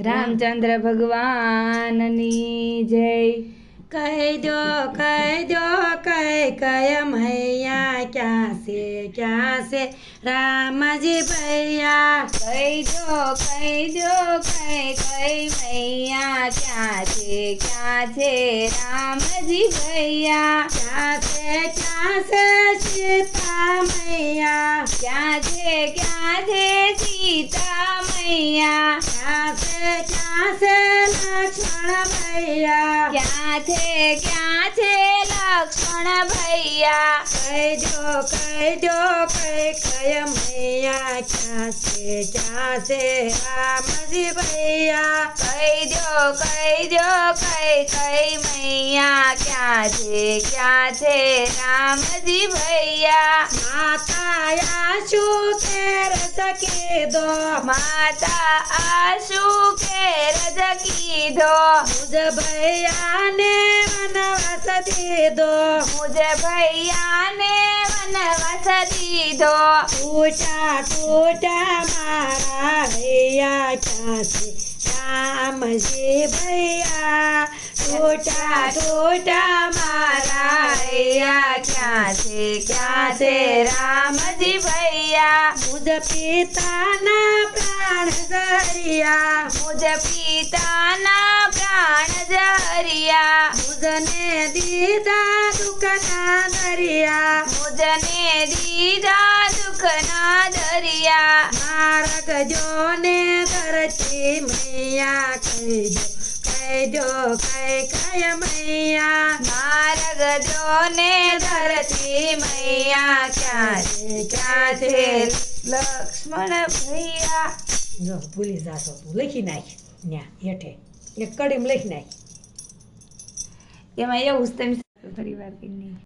રામચંદ્ર ભગવાનની જય કહી દો કહી દો કઈ કય મૈયા ક્યાં છે ક્યાં છે રામજી ભૈયા કહી દો કહી દો કઈ કઈ મૈયા ક્યાં છે ક્યાં છે રામજી ભૈયા ક્યાં છે ક્યાં છે સીતા મૈયા ક્યાં છે ક્યાં છે સીતા મૈયા ક્યાં છે ક્યાં છે લક્ષ્મણ ભૈયા? ક્યાં છે ક્યાં છે? લક્ષ્મણ ભૈયા કહેજો કહેજો કઈ કય મૈયા ક્યાં છે ક્યાં છે રામજી ભૈયા. કહેજો કહેજો કઈ કઈ મૈયા ક્યાં છે ક્યાં છે રામજી ભૈયા. માતા આશુ કે રસ કીધો? માતા આશુ કે રસ કીધો? મુજ વનવાસ દીધો મુજે ભૈયાને વનવાસ દીધો ટૂટા ટૂટા મારા હૈયા ક્યાં છે રામજી ભૈયા ટૂટા ટૂટા મારા હૈયા ક્યાં છે ક્યાં છે રામજી ભૈયા મુજ પિતાના પ્રાણ ધરિયા મુજ પિતાના પ્રાણ જહરિયા दीदा दुखना दरिया मुझने दीदा दुखना दरिया मारक जो ने करती मैया कहियो जो काय काय मैया। मारग जो ने धरती मैया क्या थे क्या थे लक्ष्मण भैया। जो पुलिस जातो तू लखी नाही न्या येठे एक कडीम लखी नाही એમાં એવું જ તમે ફરી વાર કરી નહીં